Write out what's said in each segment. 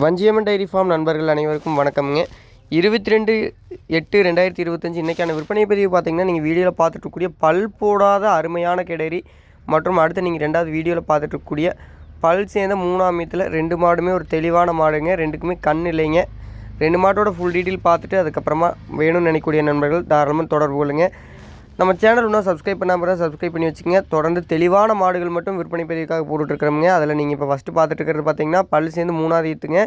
Vanjiamman dairy farm நண்பர்கள் அனைவருக்கும் வணக்கம்ங்க. இருபத்தி ரெண்டு எட்டு ரெண்டாயிரத்தி இருபத்தஞ்சி இன்றைக்கான விற்பனை பதிவு பார்த்தீங்கன்னா நீங்கள் வீடியோவில் பார்த்துட்டுருக்கக்கூடிய பல் போடாத அருமையான கிடரி மற்றும் அடுத்து நீங்கள் ரெண்டாவது வீடியோவில் பார்த்துட்ருக்கக்கூடிய பல் சேர்ந்த மூணாம் மீத்தில் ரெண்டு மாடுமே ஒரு தெளிவான மாடுங்க. ரெண்டுக்குமே கண் இல்லைங்க. ரெண்டு மாட்டோட ஃபுல் டீட்டெயில் பார்த்துட்டு அதுக்கப்புறமா வேணும்னு நினைக்கக்கூடிய நண்பர்கள் தாராளமாக தொடர்பு கொள்ளுங்கள் நம்ம சேனல் இன்னும் சப்ஸ்கிரைப் பண்ணாமல் தான் சப்ஸ்கிரைப் பண்ணி வச்சுக்கோங்க. தொடர்ந்து தெளிவான மாடுகள் மட்டும் விற்பனை பதிவுக்காக போட்டுட்ருக்கிறோமுங்க அதில் நீங்கள் இப்போ ஃபஸ்ட்டு பார்த்துட்டு இருக்கிறது பார்த்தீங்கன்னா பல் சேர்ந்து மூணாவது ஈத்துங்க.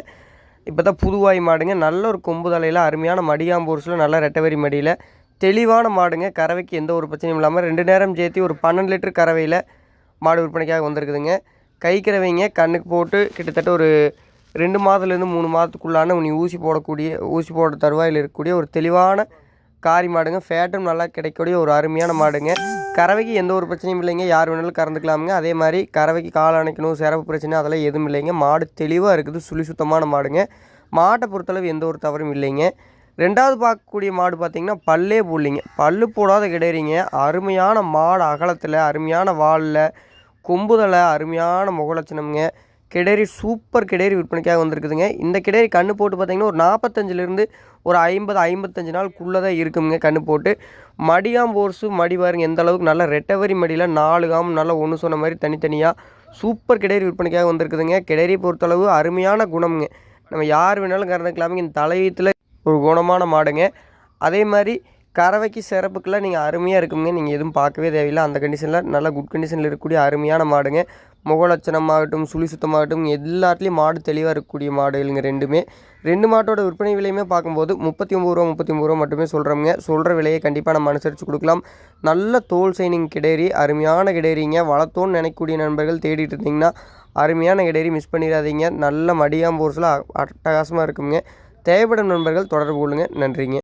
இப்போ தான் புதுவாய் மாடுங்க. நல்ல ஒரு கொம்பு தலையில் அருமையான மடியாம்பூர்ஸில் நல்ல ரெட்டவரி மடியில் தெளிவான மாடுங்க. கறவைக்கு எந்த ஒரு பிரச்சனையும் இல்லாமல் ரெண்டு நேரம் சேர்த்து ஒரு பன்னெண்டு லிட்டர் கறவையில் மாடு விற்பனைக்காக வந்திருக்குதுங்க. கை கறவைங்க கண்ணுக்கு போட்டு கிட்டத்தட்ட ஒரு ரெண்டு மாதத்துலேருந்து மூணு மாதத்துக்குள்ளான நீ ஊசி போடக்கூடிய ஊசி போட தருவாயில் இருக்கக்கூடிய ஒரு தெளிவான காரி மாடுங்க. ஃபேட்டும் நல்லா கிடைக்கக்கூடிய ஒரு அருமையான மாடுங்க. கறவைக்கு எந்த ஒரு பிரச்சனையும் இல்லைங்க. யார் வேணாலும் கறந்துக்கலாமுங்க. அதே மாதிரி கறவைக்கு கால் அணைக்கணும் சிறப்பு பிரச்சனை அதெல்லாம் எதுவும் இல்லைங்க. மாடு தெளிவாக இருக்குது சுழி சுத்தமான மாடுங்க. மாட்டை பொறுத்தளவு எந்த ஒரு தவறும் இல்லைங்க. ரெண்டாவது பார்க்கக்கூடிய மாடு பார்த்திங்கன்னா பல்லே போடலிங்க. பல்லு போடாத கிடையிறீங்க. அருமையான மாடு அகலத்தில் அருமையான வாலில் கொம்புதலை அருமையான முகலட்சணம்ங்க. கிடேரி சூப்பர் கிடேரி விற்பனைக்காக வந்திருக்குதுங்க. இந்த கிடேரி கண்ணு போட்டு பார்த்திங்கன்னா ஒரு நாற்பத்தஞ்சிலேருந்து ஒரு ஐம்பது ஐம்பத்தஞ்சு நாளுக்குள்ளே தான் இருக்குங்க கண்ணு போட்டு. மடியாம் போர்ஸு மடி பாருங்க எந்த அளவுக்கு நல்ல ரெட்டவரி மடியில் நாலு காம் நல்லா ஒன்று சொன்ன மாதிரி தனித்தனியாக சூப்பர் கிடேரி விற்பனைக்காக வந்திருக்குதுங்க. கிடேரி பொறுத்தளவு அருமையான குணம்ங்க. நம்ம யார் வேணாலும் கறந்துக்கலாமுங்க. இந்த தலையீத்தில் ஒரு குணமான மாடுங்க. அதே மாதிரி கறவைக்கு சிறப்புக்கெல்லாம் நீங்கள் அருமையாக இருக்குங்க. நீங்கள் எதுவும் பார்க்கவே தேவையில்லை. அந்த கண்டிஷனில் நல்லா குட் கண்டிஷனில் இருக்கக்கூடிய அருமையான மாடுங்க. முகலட்சணமாகட்டும் சுழி சுத்தமாகட்டும் எல்லாத்துலேயும் மாடு தெளிவாக இருக்கக்கூடிய மாடுகளுங்க ரெண்டுமே. ரெண்டு மாட்டோட விற்பனை விலையுமே பார்க்கும்போது முப்பத்தி ஒம்பது ரூபா முப்பத்தி ஒம்பது ரூபா மட்டுமே சொல்கிறோங்க சொல்கிற விலையை கண்டிப்பாக நம்ம அனுசரித்து கொடுக்கலாம். நல்ல தோல் சைனிங் கிடேரி அருமையான கிடேரிங்க. வளர்த்தோன்னு நினைக்கக்கூடிய நண்பர்கள் தேடிட்டு இருந்தீங்கன்னா அருமையான கிடேரி மிஸ் பண்ணிடாதீங்க. நல்ல மடியாம்பூர்ஸில் அட்டகாசமாக இருக்குங்க. தேவைப்படும் நண்பர்கள் தொடர்பு கொள்ளுங்கள் நன்றிங்க.